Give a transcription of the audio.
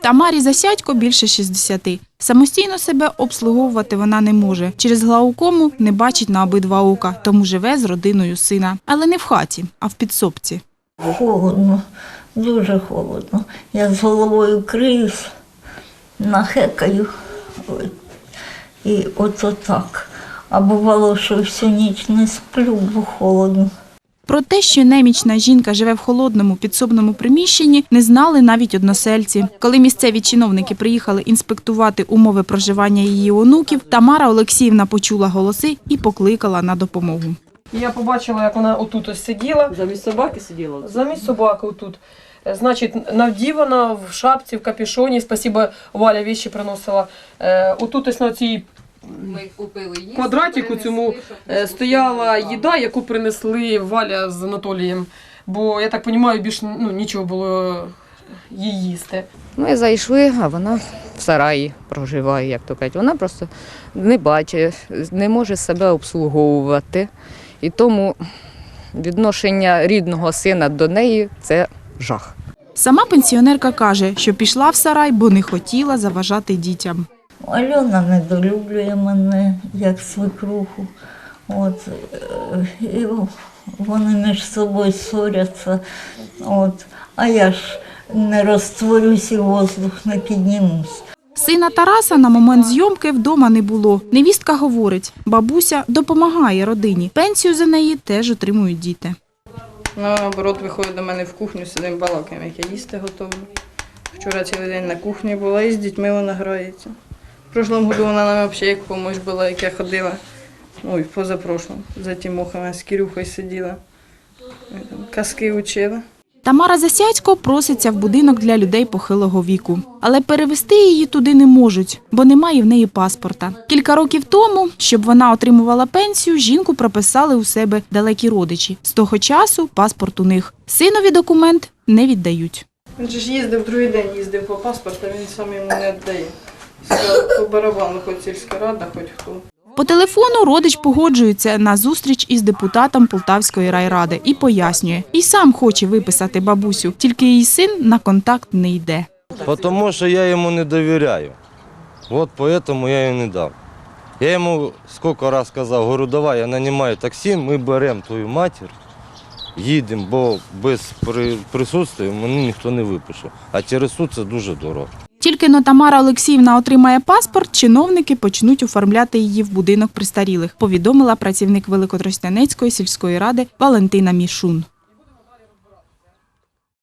Тамарі Засядько більше 60. Самостійно себе обслуговувати вона не може. Через глаукому не бачить на обидва ока, тому живе з родиною сина. Але не в хаті, а в підсобці. Холодно, дуже холодно. Я з головою криюсь, нахекаю. І ото так. А бувало, що всю ніч не сплю, бо холодно. Про те, що немічна жінка живе в холодному підсобному приміщенні, не знали навіть односельці. Коли місцеві чиновники приїхали інспектувати умови проживання її онуків, Тамара Олексіївна почула голоси і покликала на допомогу. Я побачила, як вона отут ось сиділа, Замість собаки сиділа. замість собаки отут. Е, Значить, навдівана в шапці, в капюшоні, спасибо, Валя віші приносила. Е, отут ось на цій Ми купили їсти, квадратику цьому е, стояла їда, яку принесли Валя з Анатолієм. Бо, я так розумію, більше ну, нічого було їй їсти. Ми зайшли, а вона в сараї проживає, як то кажуть. Вона просто не бачить, не може себе обслуговувати. І тому відношення рідного сина до неї це жах. Сама пенсіонерка каже, що пішла в сарай, бо не хотіла заважати дітям. Альона недолюблює мене як свекруху. От, е, і вони між собою ссоряться. От. А я ж не розтворюсь і воздух не піднімусь. Сина Тараса на момент зйомки вдома не було. Невістка говорить, бабуся допомагає родині. Пенсію за неї теж отримують діти. Вона наоборот виходить до мене в кухню, сидимо балакаємо, як я їсти готова. Вчора цілий день на кухні була і з дітьми вона грається. В прошлому году вона нам взагалі як помощь була, як я ходила. Ой, позапрошлому. За Тімохами з Кирюхою сиділа. Казки учила. Тамара Засядько проситься в будинок для людей похилого віку. Але перевести її туди не можуть, бо немає в неї паспорта. Кілька років тому, щоб вона отримувала пенсію, жінку прописали у себе далекі родичі. З того часу паспорт у них. Синові документ не віддають. Він же ж їздив другий день, їздив по паспорту, він сам йому не віддає. Сказав, по барабану, хоч сільська рада, хоч хто. По телефону родич погоджується на зустріч із депутатом Полтавської райради і пояснює, і сам хоче виписати бабусю, тільки її син на контакт не йде. Потому что я ему не доверяю. Вот поэтому я и не дав. Я йому скільки раз сказав, говорю, давай, я нанимаю таксі, ми беремо твою матір, їдемо, бо без при- присутствия мене ніхто не випише. А через суд це дуже дорого. Тільки но Тамара Олексіївна отримає паспорт, чиновники почнуть оформляти її в будинок престарілих, повідомила працівник Великотростянецької сільської ради Валентина Мішун.